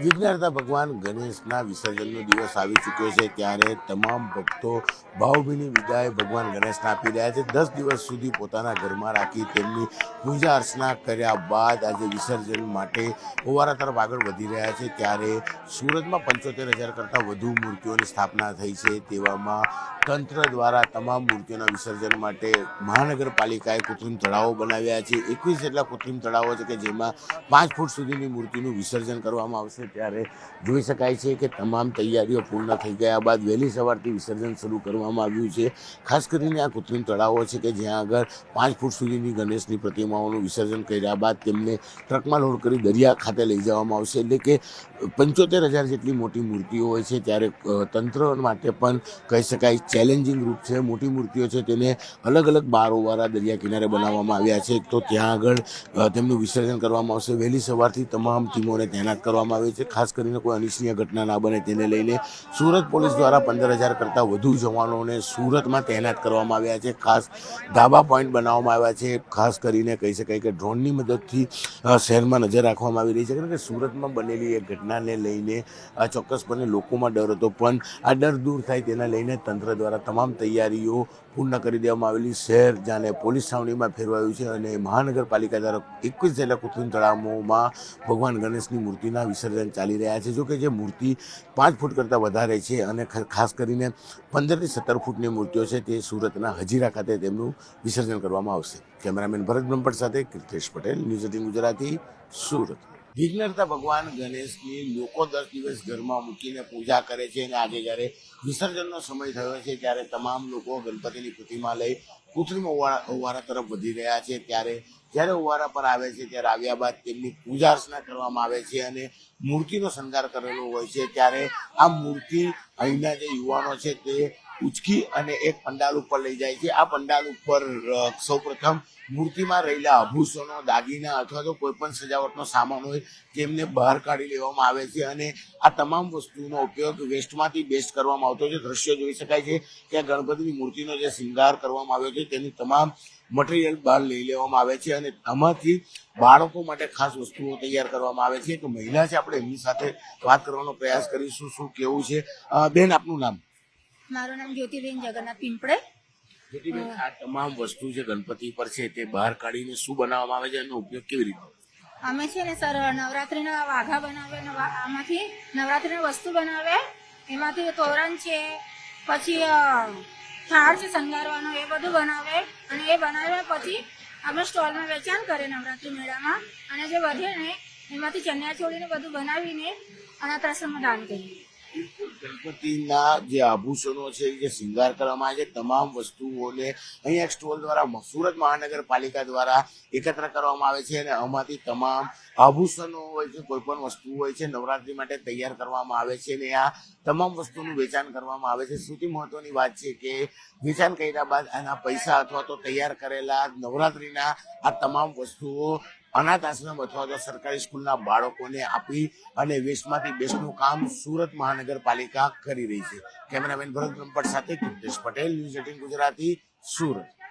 વિઘ્નહર્તા ભગવાન ગણેશના વિસર્જનનો દિવસ આવી ચૂક્યો છે ત્યારે તમામ ભક્તો ભાવભીની વિદાય ભગવાન ગણેશને આપી રહ્યા છે. દસ દિવસ સુધી પોતાના ઘરમાં રાખી તેમની પૂજા અર્ચના કર્યા બાદ આજે વિસર્જન માટે ઓવારા તરફ આગળ વધી રહ્યા છે. ત્યારે સુરતમાં પંચોતેર હજાર કરતાં વધુ મૂર્તિઓની સ્થાપના થઈ છે તેવામાં તંત્ર દ્વારા તમામ મૂર્તિઓના વિસર્જન માટે મહાનગરપાલિકાએ કૃત્રિમ તળાવો બનાવ્યા છે. એકવીસ જેટલા કૃત્રિમ તળાવો છે કે જેમાં પાંચ ફૂટ સુધીની મૂર્તિનું વિસર્જન કરવામાં આવશે. ત્યારે જોઈ શકાય છે કે તમામ તૈયારીઓ પૂર્ણ થઈ ગયા બાદ વહેલી સવારથી વિસર્જન શરૂ કરવામાં આવ્યું છે. ખાસ કરીને આ કૃત્રિમ તળાવો છે કે જ્યાં આગળ પાંચ ફૂટ સુધીની ગણેશની પ્રતિમાઓનું વિસર્જન કર્યા બાદ તેમને ટ્રકમાં લોડ કરી દરિયા ખાતે લઈ જવામાં આવશે. એટલે કે પંચોતેર હજાર જેટલી મોટી મૂર્તિઓ હોય છે ત્યારે તંત્ર માટે પણ કહી શકાય ચેલેન્જિંગ રૂપ છે. મોટી મૂર્તિઓ છે તેને અલગ અલગ બારોવાળા દરિયા કિનારે બનાવવામાં આવ્યા છે. તો ત્યાં આગળ તેમનું વિસર્જન કરવામાં આવશે. વહેલી સવારથી તમામ ટીમોને તૈનાત કરવામાં આવી છે. ખાસ કરીને કોઈ અનિચ્છનીય ઘટના ના બને તેને લઈને સુરત પોલીસ દ્વારા પંદર હજાર કરતાં વધુ જવાનોને સુરતમાં તૈનાત કરવામાં આવ્યા છે. ખાસ ધાબા પોઈન્ટ બનાવવામાં આવ્યા છે. ખાસ કરીને કહી શકાય કે ડ્રોનની મદદથી શહેરમાં નજર રાખવામાં આવી રહી છે. કારણ કે સુરતમાં બનેલી એ ઘટનાને લઈને ચોક્કસપણે લોકોમાં ડર હતો. પણ આ ડર દૂર થાય તેના લઈને તંત્ર દ્વારા તમામ તૈયારીઓ પૂર્ણ કરી દેવામાં આવેલી. શહેર જાણે પોલીસ છાવણીમાં ફેરવાયું છે અને મહાનગરપાલિકા દ્વારા એકવીસ જેટલા કૃત્રિમ તળાવોમાં ભગવાન ગણેશની મૂર્તિના વિસર્જન ચાલી રહ્યા છે. જોકે જે મૂર્તિ પાંચ ફૂટ કરતાં વધારે છે અને ખાસ કરીને પંદરથી સત્તર ફૂટની મૂર્તિઓ છે તે સુરતના હજીરા ખાતે તેમનું વિસર્જન કરવામાં આવશે. કેમેરામેન ભરત બ્રહ્મપટ સાથે કીર્તેશ પટેલ, ન્યૂઝ એટીન ગુજરાતી, સુરત. વિઘ્નહર્તા ભગવાન ગણેશની લોકો દસ દિવસ ઘરમાં મૂકીને પૂજા કરે છે અને આજે જ્યારે વિસર્જનનો સમય થયો છે ત્યારે તમામ લોકો ગણપતિની પ્રતિમા લઈ કૃત્રિમ ઓવારા તરફ વધી રહ્યા છે. ત્યારે જ્યારે ઓવારા પર આવે છે ત્યારે આવ્યા બાદ તેમની પૂજા અર્ચના કરવામાં આવે છે અને મૂર્તિનો શણગાર કરેલો હોય છે. ત્યારે આ મૂર્તિ અહીંના જે યુવાનો છે તે ઉચકી અને એક પંડાલ ઉપર લઈ જાય છે. આ પંડાલ ઉપર સૌપ્રથમ મૂર્તિમાં રહેલા આભૂષણો, દાગીના અથવા તો કોઈ પણ સજાવટનો સામાન હોય તેમને બહાર કાઢી લેવામાં આવે છે અને આ તમામ વસ્તુનો ઉપયોગ વેસ્ટમાંથી બેસ્ટ કરવામાં આવતો છે. દ્રશ્યો જોઈ શકાય છે કે ગણપતિની મૂર્તિનો જે શૃંગાર કરવામાં આવ્યો છે તેની તમામ મટીરિયલ બહાર લઈ લેવામાં આવે છે અને આમાંથી બાળકો માટે ખાસ વસ્તુઓ તૈયાર કરવામાં આવે છે. એક મહિલા છે, આપણે એમની સાથે વાત કરવાનો પ્રયાસ કરીશું. શું કેવું છે? બેન, આપનું નામ? મારું નામ જ્યોતિબેન જગન્નાથ પિંપળે. જ્યોતિબેન, આ તમામ વસ્તુ જે ગણપતિ પર છે તે બહાર કાઢીને શું બનાવવામાં આવે છે એનો ઉપયોગ કેવી રીતે અમે છે ને સર નવરાત્રીના વાઘા બનાવે આમાંથી નવરાત્રીની વસ્તુ બનાવે. એમાંથી તોરણ છે પછી થાળ છે શણગારવાનો એ બધું બનાવે. અને એ બનાવ્યા પછી અમે સ્ટોલમાં વેચાણ કરે નવરાત્રી મેળામાં. અને જે વધે ને એમાંથી ચણિયા ચોળીને બધું બનાવીને અનાથ આશ્રમમાં દાન કરીએ. ગણપતિના જે આભૂષણો છે, જે શૃંગાર કરવામાં આવે છે, તમામ વસ્તુઓને અહીંયા સ્ટોલ દ્વારા સુરત મહાનગરપાલિકા દ્વારા એકત્ર કરવામાં આવે છે અને આમાંથી તમામ આભૂષણો હોય છે કોઈ પણ વસ્તુ હોય છે, નવરાત્રી માટે તૈયાર કરવામાં આવે છે અને આ તમામ વસ્તુનું વેચાણ કરવામાં આવે છે. સૌથી મહત્વની વાત છે કે વેચાણ કર્યા બાદ આના પૈસા અથવા તો તૈયાર કરેલા નવરાત્રીના આ તમામ વસ્તુઓ અનાથ આશ્રમ અથવા તો સરકારી સ્કૂલના બાળકોને આપી અને વેસ્ટમાંથી બેસ્ટનું કામ સુરત મહાનગરપાલિકા કરી રહી છે. કેમેરામેન ભરત બ્રહ્મપટ સાથે કીર્તેશ પટેલ, ન્યૂઝ એટીન ગુજરાતી, સુરત.